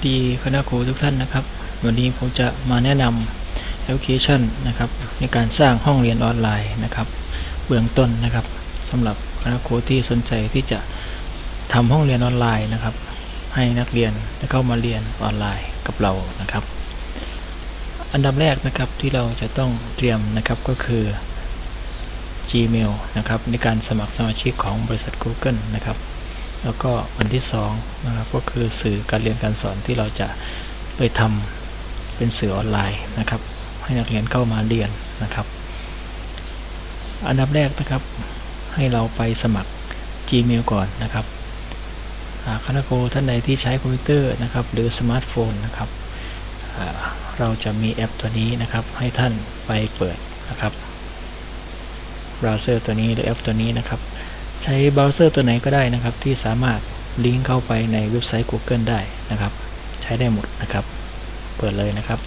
วัสดีคณะครูทุกท่านนะครับ วันนี้ผมจะมาแนะนำแอปพลิเคชันนะครับ ในการสร้างห้องเรียนออนไลน์นะครับ เบื้องต้นนะครับสำหรับคณะครูที่สนใจที่จะทำห้องเรียนออนไลน์นะครับ ให้นักเรียนได้เข้ามาเรียนออนไลน์กับเรานะครับ อันดับแรกนะครับที่เราจะต้องเตรียมนะครับก็คือ Gmail นะครับในการสมัครสมาชิกของบริษัท Google นะครับ แล้วก็อันที่สองนะครับก็คือสื่อการเรียนการสอนที่เราจะไปทำเป็นสื่อออนไลน์นะครับ ให้นักเรียนเข้ามาเรียนนะครับ อันดับแรกนะครับ ให้เราไปสมัคร Gmail ก่อนนะครับอ่าคณะครูท่านใดที่ใช้คอมพิวเตอร์นะครับ หรือสมาร์ทโฟนนะครับเราจะมีแอปตัวนี้นะครับ ให้ท่านไปเปิดนะครับเบราว์เซอร์ตัวนี้หรือแอปตัวนี้นะครับ ใช้เบราว์เซอร์ตัวไหนก็ได้นะครับ ที่สามารถลิงก์เข้าไปในเว็บไซต์ Google ได้นะครับ ใช้ได้หมดนะครับ เปิดเลยนะครับ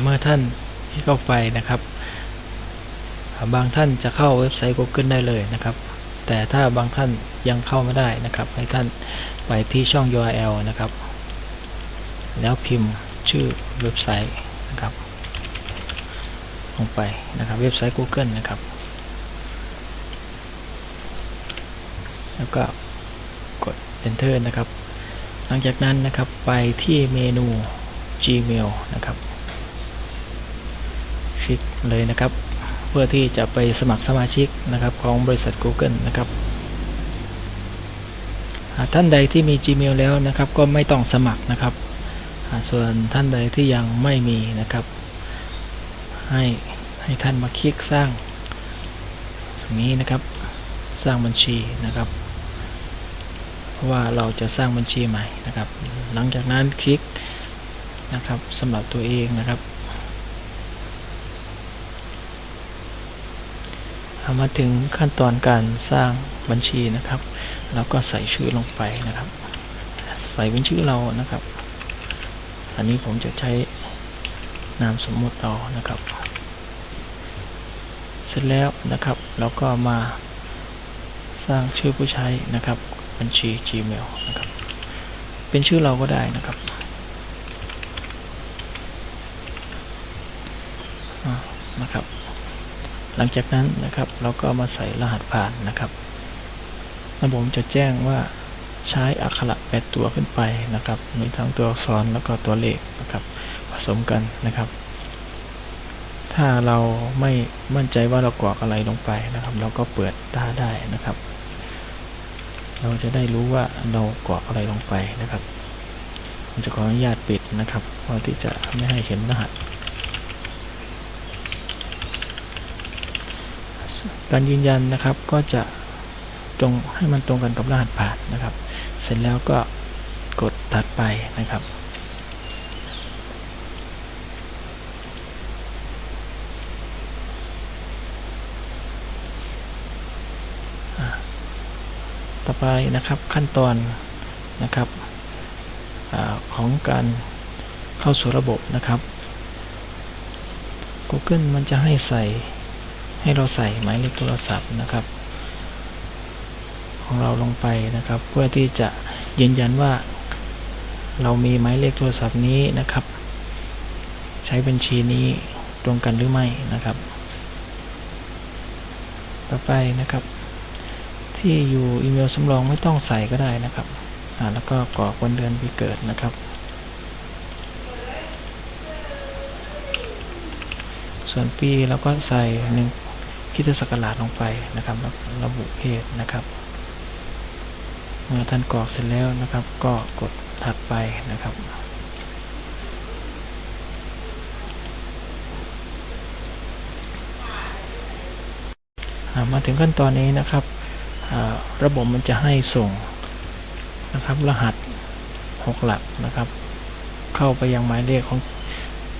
เมื่อท่านที่เข้าไปนะครับบางท่านจะเข้าเว็บไซต์ Google ได้เลยนะครับ แต่ถ้าบางท่านยังเข้าไม่ได้นะครับ ให้ท่านไปที่ช่อง URL นะครับ แล้วพิมพ์ชื่อเว็บไซต์นะครับ ลงไปนะครับเว็บไซต์ Google นะครับ แล้วก็กด Enter นะครับ หลังจากนั้นนะครับไปที่เมนู Gmail นะครับ คลิกเลยนะครับ เพื่อที่จะไปสมัครสมาชิกนะครับของบริษัท Google นะครับท่านใดที่มี Gmail แล้วนะครับ ก็ไม่ต้องสมัครนะครับ ส่วนท่านใดที่ยังไม่มีนะครับ ให้ให้ท่านมาคลิกสร้างตรงนี้นะครับ สร้างบัญชีนะครับ เพราะว่าเราจะสร้างบัญชีใหม่นะครับ หลังจากนั้นคลิกนะครับสำหรับตัวเองนะครับเอามาถึงขั้นตอนการสร้างบัญชีนะครับเราก็ใส่ชื่อลงไปนะครับ ใส่เป็นชื่อเรานะครับ อันนี้ผมจะใช้ นามสมมุติเอานะครับ เสร็จแล้วนะครับเราก็มาสร้างชื่อผู้ใช้นะครับบัญชี Gmail นะครับ เป็นชื่อเราก็ได้นะครับนะครับ หลังจากนั้นนะครับเราก็มาใส่รหัสผ่านนะครับระบบจะแจ้งว่าใช้อักขระแปดตัวขึ้นไปนะครับ มีทั้งตัวอักษรแล้วก็ตัวเลขนะครับ สมกันนะครับ ถ้าเราไม่มั่นใจว่าเรากรอกอะไรลงไปนะครับ เราก็เปิดตาได้นะครับ เราจะได้รู้ว่าเรากรอกอะไรลงไปนะครับผมจะขออนุญาตปิดนะครับเพื่อที่จะไม่ให้เห็นรหัสการยืนยันนะครับก็จะตรงให้มันตรงกันกับรหัสผ่านนะครับ เสร็จแล้วก็กดถัดไปนะครับ ต่อไปนะครับขั้นตอนนะครับอของการเข้าสู่ระบบนะครับ Google มันจะให้ใส่ให้เราใส่หมายเลขโทรศัพท์นะครับ ของเราลงไปนะครับ เพื่อที่จะยืนยันว่า เรามีหมายเลขโทรศัพท์นี้นะครับ ใช้บัญชีนี้ตรงกันหรือไม่นะครับ ต่อไปนะครับ ที่อยู่อีเมลสำรองไม่ต้องใส่ก็ได้นะครับแล้วก็กรอกวันเดือนปีเกิดนะครับ ส่วนปีเราก็ใส่หนึ่งคิดศักราชลงไปนะครับระบุเพศนะครับ เมื่อท่านกรอกเสร็จแล้วนะครับ ก็กดถัดไปนะครับ มาถึงขั้นตอนนี้นะครับ ระบบมันจะให้ส่งนะครับ รหัส 6 หลักนะครับ เข้าไปยังหมายเลขของ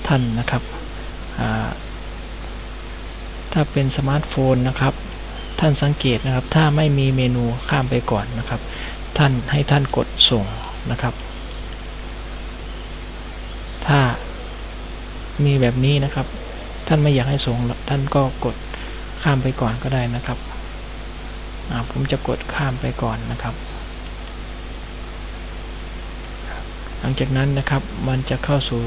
ท่านนะครับ ถ้าเป็นสมาร์ทโฟนนะครับ ท่านสังเกตนะครับ ถ้าไม่มีเมนูข้ามไปก่อนนะครับ ท่านให้ท่านกดส่งนะครับ ถ้ามีแบบนี้นะครับ ท่านไม่อยากให้ส่งท่านก็กดข้ามไปก่อนก็ได้นะครับ ผมจะกดข้ามไปก่อนนะครับ หลังจากนั้นนะครับมันจะเข้าสู่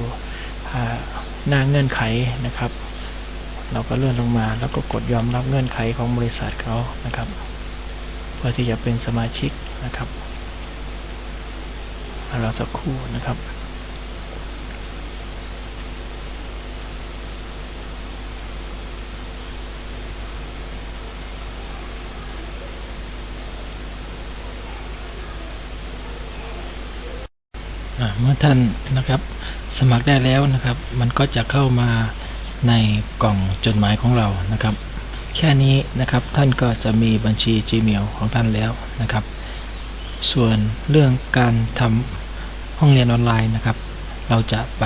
หน้าเงื่อนไขนะครับ เราก็เลื่อนลงมาแล้วก็กดยอมรับเงื่อนไขของบริษัทเขานะครับ เพื่อที่จะเป็นสมาชิกนะครับรอสักครู่นะครับ เมื่อท่านนะครับสมัครได้แล้วนะครับ มันก็จะเข้ามาในกล่องจดหมายของเรานะครับ แค่นี้นะครับท่านก็จะมีบัญชี Gmail ของท่านแล้วนะครับ ส่วนเรื่องการทำห้องเรียนออนไลน์นะครับ เราจะไป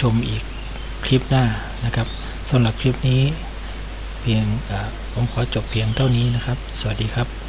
ชมอีกคลิปหน้านะครับสำหรับคลิปนี้เพียงผมขอจบเพียงเท่านี้นะครับ สวัสดีครับ